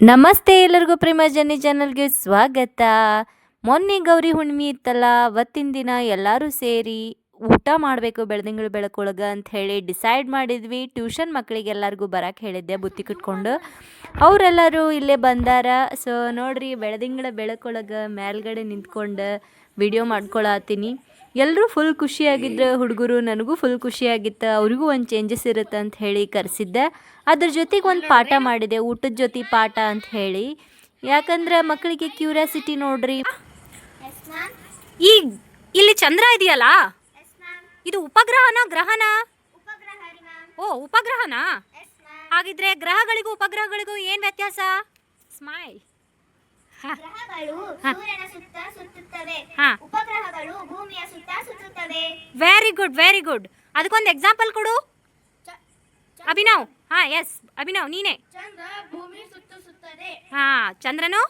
ನಮಸ್ತೆ ಎಲ್ಲರಿಗೂ ಪ್ರೇಮ ಜನಿ ಚಾನಲ್ಗೆ ಸ್ವಾಗತ. ಮೊನ್ನೆ ಗೌರಿ ಹುಣ್ಣಿಮೆ ಇತ್ತಲ್ಲ, ಅವತ್ತಿನ ದಿನ ಎಲ್ಲರೂ ಸೇರಿ ಊಟ ಮಾಡಬೇಕು ಬೆಳ್ದಿಂಗಳು ಬೆಳಕೊಳಗೆ ಅಂತ ಹೇಳಿ ಡಿಸೈಡ್ ಮಾಡಿದ್ವಿ. ಟ್ಯೂಷನ್ ಮಕ್ಕಳಿಗೆ ಎಲ್ಲರಿಗೂ ಬರಕ್ಕೆ ಹೇಳಿದ್ದೆ, ಬುತ್ತಿ ಕಿಟ್ಕೊಂಡು ಅವರೆಲ್ಲರೂ ಇಲ್ಲೇ ಬಂದಾರ. ಸೊ ನೋಡ್ರಿ ಬೆಳದಿಂಗಳ ಬೆಳಕೊಳಗೆ ಮೇಲ್ಗಡೆ ನಿಂತ್ಕೊಂಡು ವಿಡಿಯೋ ಮಾಡ್ಕೊಳತ್ತೀನಿ. ಎಲ್ಲರೂ ಫುಲ್ ಖುಷಿಯಾಗಿದ್ರು ಹುಡುಗರು ನನಗೂ ಫುಲ್ ಖುಷಿಯಾಗಿತ್ತು, ಅವ್ರಿಗೂ ಒಂದು ಚೇಂಜಸ್ ಇರುತ್ತೆ ಅಂತ ಹೇಳಿ ಕರೆಸಿದ್ದೆ. ಅದ್ರ ಜೊತೆಗೆ ಒಂದು ಪಾಠ ಮಾಡಿದೆ, ಊಟದ ಜೊತೆ ಪಾಠ ಅಂತ ಹೇಳಿ. ಯಾಕಂದ್ರೆ ಮಕ್ಕಳಿಗೆ ಕ್ಯೂರಿಯಾಸಿಟಿ ನೋಡ್ರಿ. ಈ ಇಲ್ಲಿ ಚಂದ್ರ ಇದೆಯಲ್ಲ? ಇದು ಉಪಗ್ರಹನ, ಗ್ರಹನ? ಓ, ಉಪಗ್ರಹನಾ? ಹಾಗಿದ್ರೆ ಗ್ರಹಗಳಿಗೂ ಉಪಗ್ರಹಗಳಿಗೂ ಏನ್ ವ್ಯತ್ಯಾಸ? ಸ್ಮೈಲ್ ಗ್ರಹಗಳು ಸೂರ್ಯನ ಸುತ್ತ ಸುತ್ತುತ್ತವೆ. ಹಾ. ಉಪಗ್ರಹಗಳು ಭೂಮಿಯ ಸುತ್ತ ಸುತ್ತುತ್ತವೆ. ವೆರಿ ಗುಡ್ ವೆರಿ ಗುಡ್ ಅದಕ್ಕೊಂದು ಎಕ್ಸಾಂಪಲ್ ಕೊಡು. ಅಭಿನವ್. ಹಾ ಎಸ್ ಅಭಿನವ್ ನೀನೇ. ಚಂದ್ರ ಭೂಮಿ ಹಾ ಚಂದ್ರನು?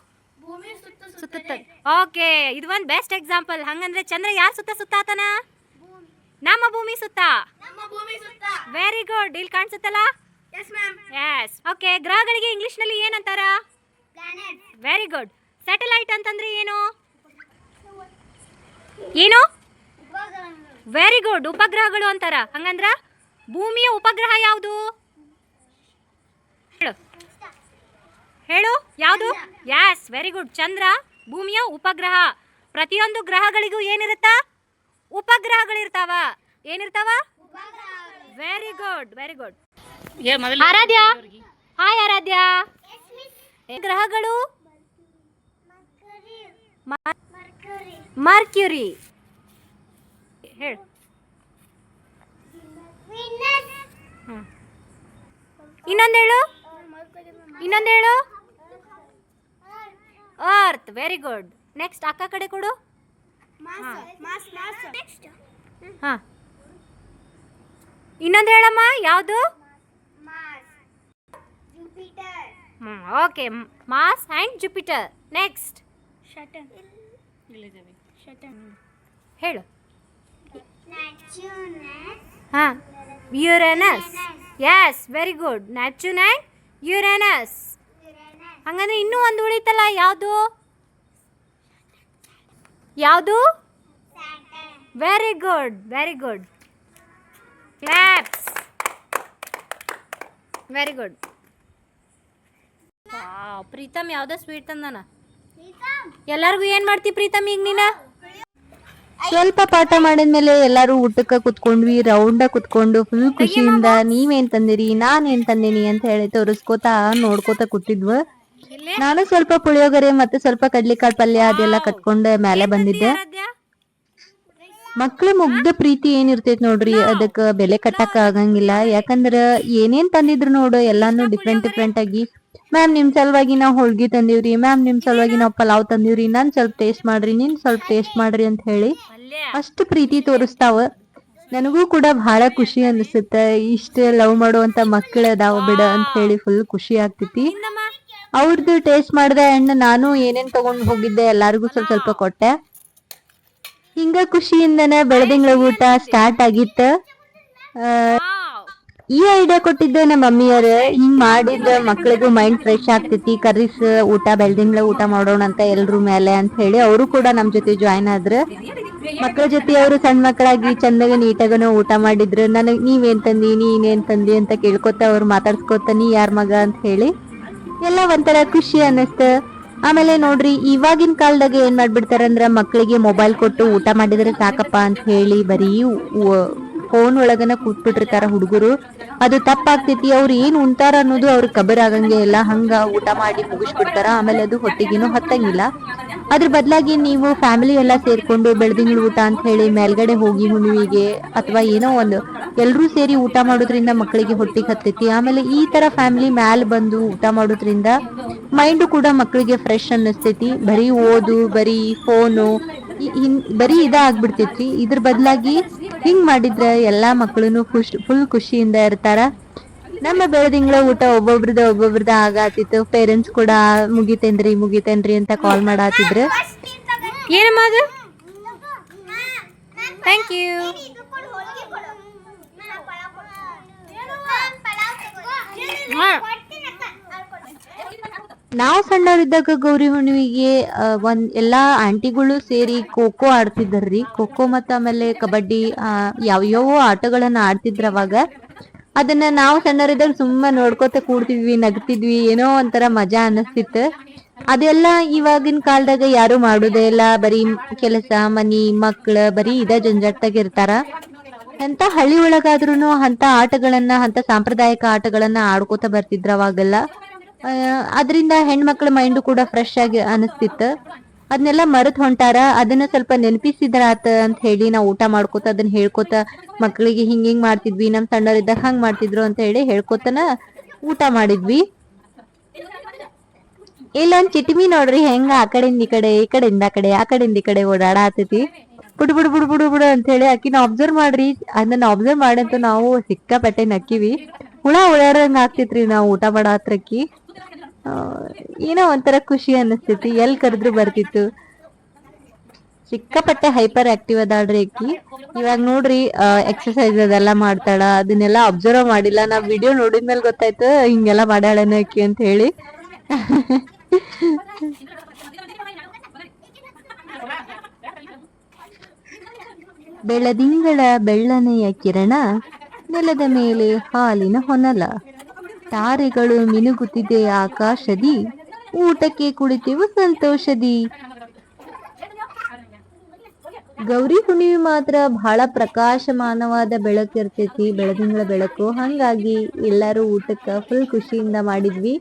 ಭೂಮಿ ಸುತ್ತ ಸುತ್ತುತ್ತದೆ. ಓಕೆ ಇದು ಒಂದು ಬೆಸ್ಟ್ ಎಕ್ಸಾಂಪಲ್ ಹಂಗಂದ್ರೆ ಚಂದ್ರ ಯಾರ ಸುತ್ತ ಸುತ್ತಾತನ? ನಮ್ಮ ಭೂಮಿ ಸುತ್ತ. ನಮ್ಮ ಭೂಮಿ ಸುತ್ತ. ವೆರಿ ಗುಡ್ ಇಲ್ಲಿ ಕಾಣಿಸುತ್ತಲ್ಲ? ಎಸ್ ಮ್ಯಾಮ್ ಎಸ್ ಓಕೆ ಗ್ರಹಗಳಿಗೆ ಇಂಗ್ಲಿಷ್ನಲ್ಲಿ ಏನಂತಾರ? ವೆರಿ ಗುಡ್ ಸ್ಯಾಟಲೈಟ್ ಅಂತಂದ್ರೆ ಏನು? ಏನು? ವೆರಿ ಗುಡ್ ಉಪಗ್ರಹಗಳು ಅಂತಾರ. ಹಂಗಂದ್ರ ಭೂಮಿಯ ಉಪಗ್ರಹ ಯಾವುದು? ಹೇಳು. ಹೇಳು. ಯಾವುದು? ಯಾಸ್ ವೆರಿ ಗುಡ್ ಚಂದ್ರ ಭೂಮಿಯ ಉಪಗ್ರಹ. ಪ್ರತಿಯೊಂದು ಗ್ರಹಗಳಿಗೂ ಏನಿರುತ್ತಾ? ಉಪಗ್ರಹಗಳಿರ್ತಾವ. ಏನಿರ್ತಾವ? Very good very good Aradhya. Hi Aradhya. ಗ್ರಹಗಳು? ಮರ್ಕ್ಯುರಿ. ಹೇಳು. ಇನ್ನೊಂದು ಹೇಳು. ಇನ್ನೊಂದು ಹೇಳು. ಅರ್ತ್. ವೆರಿ ಗುಡ್ ನೆಕ್ಸ್ಟ್ ಅಕ್ಕ ಕಡೆ ಕೊಡು. ಹಾ. ಇನ್ನೊಂದು ಹೇಳಮ್ಮ ಯಾವುದು? Jupiter. Hmm okay Mars and Jupiter next Saturn Saturn ಹೇಳು. ಹಾಂ. Uranus yes very good Neptune and Uranus ಹಂಗಂದ್ರೆ ಇನ್ನೂ ಒಂದು ಉಳಿತಲ್ಲ ಯಾವುದು? ಯಾವುದು? Very good very good claps very good Pritam ಯಾವುದೋ ಸ್ವೀಟ್ ತಂದಾನ ಎಲ್ಲರಿಗೂ ಏನು ಮಾಡ್ತಿ ಪ್ರೀತಮ್ ಈಗ ನೀನು? ಸ್ವಲ್ಪ ಪಾಠ ಮಾಡಿದ್ಮೇಲೆ ಎಲ್ಲರೂ ಊಟಕ್ಕೆ ಕುತ್ಕೊಂಡ್ವಿ ರೌಂಡ ಕುತ್ಕೊಂಡು ಫುಲ್ ಖುಷಿಯಿಂದ ನೀವೇನ್ ತಂದಿರಿ ನಾನೇನ್ ತಂದೀನಿ ಅಂತ ಹೇಳಿ ತೋರಿಸ್ಕೋತ ನೋಡ್ಕೋತ ಕೂತಿದ್ವು. ನಾನು ಸ್ವಲ್ಪ ಪುಳಿಯೋಗರೆ ಮತ್ತೆ ಸ್ವಲ್ಪ ಕಡ್ಲಿಕಾಳ್ ಪಲ್ಯ ಅದೆಲ್ಲ ಕಟ್ಕೊಂಡು ಮೇಲೆ ಬಂದಿದ್ದೆ. ಮಕ್ಳ ಮುಗ್ಧ ಪ್ರೀತಿ ಏನಿರ್ತೈತಿ ನೋಡ್ರಿ ಅದಕ್ಕ ಬೆಲೆ ಕಟ್ಟಕ್ ಆಗಂಗಿಲ್ಲ. ಯಾಕಂದ್ರ ಏನೇನ್ ತಂದಿದ್ರು ನೋಡು ಎಲ್ಲಾನು ಡಿಫ್ರೆಂಟ್ ಡಿಫ್ರೆಂಟ್ ಆಗಿ ಮ್ಯಾಮ್ ನಿಮ್ ಸಲುವಾಗಿ ನಾವು ಹೋಳ್ಗಿ ತಂದಿವ್ರಿ. ಮ್ಯಾಮ್ ನಿಮ್ ಸಲುವಾಗಿ ನಾವು ಪಲಾವ್ ತಂದಿವ್ರಿ. ನಾನ್ ಸ್ವಲ್ಪ ಟೇಸ್ಟ್ ಮಾಡ್ರಿ. ನೀನ್ ಸ್ವಲ್ಪ ಟೇಸ್ಟ್ ಮಾಡ್ರಿ ಅಂತ ಹೇಳಿ ಅಷ್ಟು ಪ್ರೀತಿ ತೋರಿಸ್ತಾವ. ನನಗೂ ಕೂಡ ಬಹಳ ಖುಷಿ ಅನಿಸುತ್ತೆ. ಇಷ್ಟ ಲವ್ ಮಾಡುವಂತ ಮಕ್ಕಳ ಅದಾವ ಬಿಡ ಅಂತ ಹೇಳಿ ಫುಲ್ ಖುಷಿ ಆಗ್ತೈತಿ. ಅವ್ರದ್ದು ಟೇಸ್ಟ್ ಮಾಡಿದೆ ಅಣ್ಣ, ನಾನು ಏನೇನ್ ತಗೊಂಡ್ ಹೋಗಿದ್ದೆ ಎಲ್ಲಾರ್ಗೂ ಸ್ವಲ್ಪ ಸ್ವಲ್ಪ ಕೊಟ್ಟೆ. ಹಿಂಗ ಖುಷಿಯಿಂದನೇ ಬೆಳದಿಂಗಳ ಊಟ ಸ್ಟಾರ್ಟ್ ಆಗಿತ್ತು. ಈ ಐಡಿಯಾ ಕೊಟ್ಟಿದ್ದೆ ನಮ್ಮ ಮಮ್ಮಿಯರ ಹಿಂಗ್ ಮಾಡಿದ್ರ ಮಕ್ಳಿಗೂ ಮೈಂಡ್ ಫ್ರೆಶ್ ಆಗ್ತೈತಿ. ಕರೀಸ್, ಊಟ, ಬೆಳ್ದಿಂಗ್ಳ ಊಟ ಮಾಡೋಣ ಅಂತ ಎಲ್ರು ಮೇಲೆ ಅಂತ ಹೇಳಿ ಅವರು ಕೂಡ ನಮ್ ಜೊತೆ ಜಾಯ್ನ್ ಆದ್ರ. ಮಕ್ಳ ಜೊತೆ ಅವರು ಸಣ್ಣ ಮಕ್ಕಳಾಗಿ ಚಂದಾಗ ನೀಟಾಗನು ಊಟ ಮಾಡಿದ್ರು. ನನಗ್ ನೀವೇನ್ ತಂದಿ ನೀನೇನ್ ತಂದಿ ಅಂತ ಕೇಳ್ಕೊತ ಅವ್ರು ಮಾತಾಡ್ಸ್ಕೊತ, ನೀ ಯಾರ್ ಮಗ? ಅಂತ ಹೇಳಿ ಎಲ್ಲ ಒಂಥರ ಖುಷಿ ಅನ್ನಿಸ್ತ. ಆಮೇಲೆ ನೋಡ್ರಿ, ಇವಾಗಿನ ಕಾಲದಾಗ ಏನ್ ಮಾಡ್ಬಿಡ್ತಾರಂದ್ರ ಮಕ್ಕಳಿಗೆ ಮೊಬೈಲ್ ಕೊಟ್ಟು ಊಟ ಮಾಡಿದ್ರೆ ಸಾಕಪ್ಪ ಅಂತ ಹೇಳಿ ಬರೀ ಫೋನ್ ಒಳಗನ ಕೂತ್ಬಿಟ್ಟಿರ್ತಾರ ಹುಡುಗರು. ಅದು ತಪ್ಪಾಗ್ತೈತಿ, ಅವ್ರು ಏನ್ ಉಣ್ತಾರ ಅನ್ನೋದು ಅವ್ರ ಕಬರ್ ಆಗಂಗೆ ಇಲ್ಲ ಹಂಗ ಊಟ ಮಾಡಿ ಮುಗಿಸ್ಬಿಡ್ತಾರ. ಆಮೇಲೆ ಅದು ಹೊಟ್ಟಿಗೇನು ಹತ್ತಂಗಿಲ್ಲ. ಅದ್ರ ಬದಲಾಗಿ ನೀವು ಫ್ಯಾಮಿಲಿ ಎಲ್ಲ ಸೇರ್ಕೊಂಡು ಬೆಳ್ದಿಂಗಳ ಊಟ ಅಂತ ಹೇಳಿ ಮೇಲ್ಗಡೆ ಹೋಗಿ ಹುಣ್ಣಿಗೆ ಅಥವಾ ಏನೋ ಒಂದು ಎಲ್ಲರೂ ಸೇರಿ ಊಟ ಮಾಡೋದ್ರಿಂದ ಮಕ್ಕಳಿಗೆ ಹೊಟ್ಟಿಗೆ ಹತ್ತೈತಿ. ಆಮೇಲೆ ಈ ತರ ಫ್ಯಾಮಿಲಿ ಮ್ಯಾಲ್ ಬಂದು ಊಟ ಮಾಡೋದ್ರಿಂದ ಮೈಂಡ್ ಕೂಡ ಮಕ್ಕಳಿಗೆ ಫ್ರೆಶ್ ಅನ್ನಿಸ್ತೈತಿ. ಬರೀ ಓದು, ಬರೀ ಫೋನು ಬರೀ ಇದಾಗ್ಬಿಡ್ತೈತಿ. ಇದ್ರ ಬದಲಾಗಿ ಹಿಂಗ್ ಮಾಡಿದ್ರೆ ಎಲ್ಲಾ ಮಕ್ಕಳು ಖುಷ್ ಫುಲ್ ಖುಷಿಯಿಂದ ಇರ್ತಾರ. ನಮ್ಮ ಬೆಳದಿಂಗಳ ಊಟ ಒಬ್ಬೊಬ್ರದ ಒಬ್ಬೊಬ್ರದ ಆಗಾತಿತ್ತು. ಪೇರೆಂಟ್ಸ್ ಕೂಡ ಮುಗಿತೇನ್ರಿ ಮುಗಿತೇನ್ರಿ ಅಂತ ಕಾಲ್ ಮಾಡಾತಿದ್ರು. ಏನಮ್ಮ ಅದು? ಥ್ಯಾಂಕ್ ಯು ಹಾಂ ಕೊಡು ಹೋಳಿಗೆ ಕೊಡು ನಾನು ಪಲಾವ್ ಕೊಡು ನಾನು ಪಲಾವ್ ತಗೋ ಹಾ. ಕೊಡ್ತೀನಿ ಅಕ್ಕ. ಅಲ್ಲಿ ಕೊಡು. ನಾವು ಸಣ್ಣವರಿದ್ದಾಗ ಗೌರಿ ಹುಣ್ಣಿಮೆಗೆ ಒಂದ್ ಎಲ್ಲಾ ಆಂಟಿಗಳು ಸೇರಿ ಖೋಖೋ ಆಡ್ತಿದ್ರಿ ಖೋಖೋ ಮತ್ತ ಆಮೇಲೆ ಕಬಡ್ಡಿ ಆ, ಯಾವ್ಯಾವೋ ಆಟಗಳನ್ನ ಆಡ್ತಿದ್ರ ಅವಾಗ. ಅದನ್ನ ನಾವು ಸಣ್ಣವರಿದ್ದಾಗ ಸುಮ್ಮನೆ ನೋಡ್ಕೋತ ಕೂಡ್ತಿದ್ವಿ ನಗ್ತಿದ್ವಿ ಏನೋ ಒಂಥರ ಮಜಾ ಅನಿಸ್ತಿತ್ತು. ಅದೆಲ್ಲ ಇವಾಗಿನ ಕಾಲದಾಗ ಯಾರು ಮಾಡುದೇ ಇಲ್ಲ. ಬರೀ ಕೆಲಸ ಮನಿ ಮಕ್ಳ ಬರೀ ಇದ ಜಂಜಾಟ್ದಾಗ ಇರ್ತಾರ. ಅಂತ ಹಳ್ಳಿ ಒಳಗಾದ್ರೂನು ಅಂತ ಆಟಗಳನ್ನ ಅಂತ ಸಾಂಪ್ರದಾಯಿಕ ಆಟಗಳನ್ನ ಆಡ್ಕೋತ ಬರ್ತಿದ್ರ ಅವಾಗೆಲ್ಲ. ಅದ್ರಿಂದ ಹೆಣ್ಮಕ್ಳ ಮೈಂಡು ಕೂಡ ಫ್ರೆಶ್ ಆಗಿ ಅನಿಸ್ತಿತ್ತು. ಅದನ್ನೆಲ್ಲ ಮರೆತು ಹೊಂಟಾರ ಅದನ್ನ ಸ್ವಲ್ಪ ನೆನಪಿಸಿದ್ರಾತ ಅಂತ ಹೇಳಿ ನಾವು ಊಟ ಮಾಡ್ಕೋತ ಅದನ್ನ ಹೇಳ್ಕೊತ ಮಕ್ಕಳಿಗೆ ಹಿಂಗ ಹಿಂಗ್ ಮಾಡ್ತಿದ್ವಿ ನಮ್ ಸಣ್ಣವರಿದ್ದಾಗ ಹಂಗ್ ಮಾಡ್ತಿದ್ರು ಅಂತ ಹೇಳಿ ಹೇಳ್ಕೊತನ ಊಟ ಮಾಡಿದ್ವಿ. ಇಲ್ಲೊಂದ್ ಚಿಟಿಮಿ ನೋಡ್ರಿ ಹೆಂಗ ಆ ಕಡೆಯಿಂದ ಈ ಕಡೆ ಈ ಕಡೆಯಿಂದ ಆ ಕಡೆ ಆ ಕಡೆಯಿಂದ ಈ ಕಡೆ ಓಡಾಡತೈತಿ. ಬುಡ್ ಬುಡ್ ಬುಡ್ ಬುಡು ಬುಡು ಅಂತ ಹೇಳಿ ಆಕಿನ ಅಬ್ಸರ್ವ್ ಮಾಡ್ರಿ ಅದನ್ನ ಅಬ್ಸರ್ವ್ ಮಾಡಂತ ನಾವು ಸಿಕ್ಕಾಪಟ್ಟೆ ನಕ್ಕಿವಿ. ಹುಳ ಉಳ್ಯಾರಂಗ ಆಗ್ತಿತ್ರಿ ನಾವು ಊಟ ಆ, ಏನೋ ಒಂಥರ ಖುಷಿ ಅನಿಸ್ತೈತಿ ಎಲ್ ಕರೆದ್ರು ಬರ್ತಿತ್ತು. ಸಿಕ್ಕಾಪಟ್ಟೆ ಹೈಪರ್ ಆಕ್ಟಿವ್ ಅದಾಳ್ರಿ ಅಕ್ಕಿ. ಇವಾಗ ನೋಡ್ರಿ ಎಕ್ಸರ್ಸೈಸ್ ಅದೆಲ್ಲ ಮಾಡ್ತಾಳ. ಅದನ್ನೆಲ್ಲ ಅಬ್ಸರ್ವ್ ಮಾಡಿಲ್ಲ. ನಾ ವಿಡಿಯೋ ನೋಡಿದ್ಮೇಲೆ ಗೊತ್ತಾಯ್ತು, ಹಿಂಗೆಲ್ಲ ಮಾಡ್ಯಾಳನ ಅಕ್ಕಿ ಅಂತ ಹೇಳಿ. ಬೆಳದಿಂಗಳ ಬೆಳ್ಳನೆಯ ಕಿರಣ ನೆಲದ ಮೇಲೆ ಹಾಲಿನ ಹೊನಲ. ತಾರೆಗಳು ಮಿನುಗುತ್ತಿದೆ ಆಕಾಶದಿ, ಊಟಕ್ಕೆ ಕುಳಿತೆವು ಸಂತೋಷದಿ. ಗೌರಿ ಹುಣ್ಣಿಮೆ ಮಾತ್ರ ಬಹಳ ಪ್ರಕಾಶಮಾನವಾದ ಬೆಳಕು ಇರ್ತೈತಿ ಬೆಳದಿಂಗಳ ಬೆಳಕು. ಹಂಗಾಗಿ ಎಲ್ಲರೂ ಊಟಕ್ಕ ಫುಲ್ ಖುಷಿಯಿಂದ ಮಾಡಿದ್ವಿ.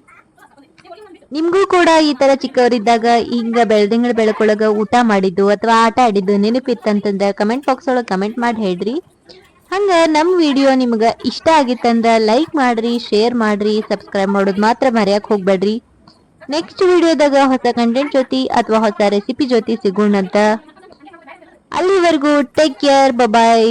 ನಿಮ್ಗೂ ಕೂಡ ಈ ತರ ಚಿಕ್ಕವರಿದ್ದಾಗ ಹಿಂಗ ಬೆಳದಿಂಗಳ ಬೆಳಕೊಳಗ ಊಟ ಮಾಡಿದ್ದು ಅಥವಾ ಆಟ ಆಡಿದ್ದು ನೆನಪಿತ್ತಂತಂದ ಕಮೆಂಟ್ ಬಾಕ್ಸ್ ಒಳಗ ಕಮೆಂಟ್ ಮಾಡಿ ಹೇಳ್ರಿ. ಹಂಗ ನಮ್ ವಿಡಿಯೋ ನಿಮ್ಗೆ ಇಷ್ಟ ಆಗಿತ್ತಂದ್ರ ಲೈಕ್ ಮಾಡ್ರಿ, ಶೇರ್ ಮಾಡ್ರಿ, ಸಬ್ಸ್ಕ್ರೈಬ್ ಮಾಡೋದು ಮಾತ್ರ ಮರ್ಯಾಕ್ ಹೋಗ್ಬೇಡ್ರಿ. ನೆಕ್ಸ್ಟ್ ವಿಡಿಯೋದಾಗ ಹೊಸ ಕಂಟೆಂಟ್ ಜೊತೆ ಅಥವಾ ಹೊಸ ರೆಸಿಪಿ ಜೊತೆ ಸಿಗೋಣಂತ. ಅಲ್ಲಿವರೆಗೂ ಟೇಕ್ ಕೇರ್ ಬಾಯ್